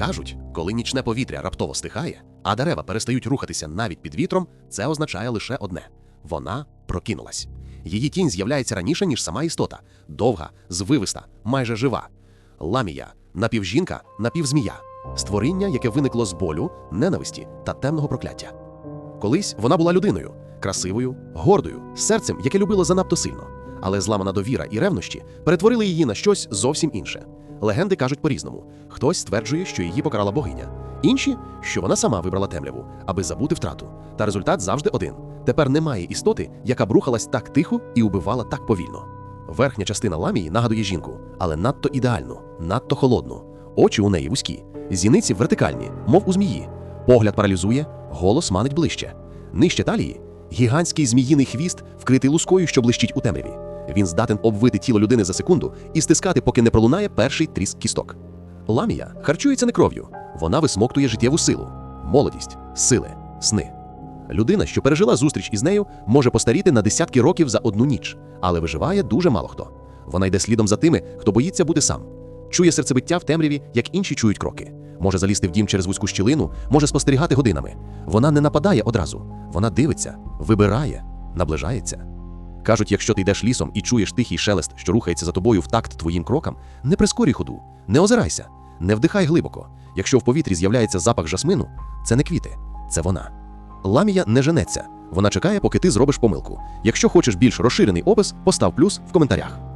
Кажуть, коли нічне повітря раптово стихає, а дерева перестають рухатися навіть під вітром, це означає лише одне: вона прокинулась. Її тінь з'являється раніше, ніж сама істота, довга, звивиста, майже жива. Ламія напівжінка, напівзмія, створіння, яке виникло з болю, ненависті та темного прокляття. Колись вона була людиною, красивою, гордою, серцем, яке любило занадто сильно. Але зламана довіра і ревнощі перетворили її на щось зовсім інше. Легенди кажуть по-різному: хтось стверджує, що її покарала богиня, інші, що вона сама вибрала темряву, аби забути втрату. Та результат завжди один: тепер немає істоти, яка б рухалась так тихо і убивала так повільно. Верхня частина ламії нагадує жінку, але надто ідеальну, надто холодну. Очі у неї вузькі, зіниці вертикальні, мов у змії. Погляд паралізує, голос манить ближче. Нижче талії гігантський зміїний хвіст, вкритий лускою, що блищить у темряві. Він здатен обвити тіло людини за секунду і стискати, поки не пролунає перший тріск кісток. Ламія харчується не кров'ю, вона висмоктує життєву силу, молодість, сили, сни. Людина, що пережила зустріч із нею, може постаріти на десятки років за одну ніч, але виживає дуже мало хто. Вона йде слідом за тими, хто боїться бути сам. Чує серцебиття в темряві, як інші чують кроки. Може залізти в дім через вузьку щілину, може спостерігати годинами. Вона не нападає одразу, вона дивиться, вибирає, наближається. Кажуть, якщо ти йдеш лісом і чуєш тихий шелест, що рухається за тобою в такт твоїм крокам, не прискорій ходу, не озирайся, не вдихай глибоко. Якщо в повітрі з'являється запах жасмину, це не квіти, це вона. Ламія не женеться. Вона чекає, поки ти зробиш помилку. Якщо хочеш більш розширений опис, постав плюс в коментарях.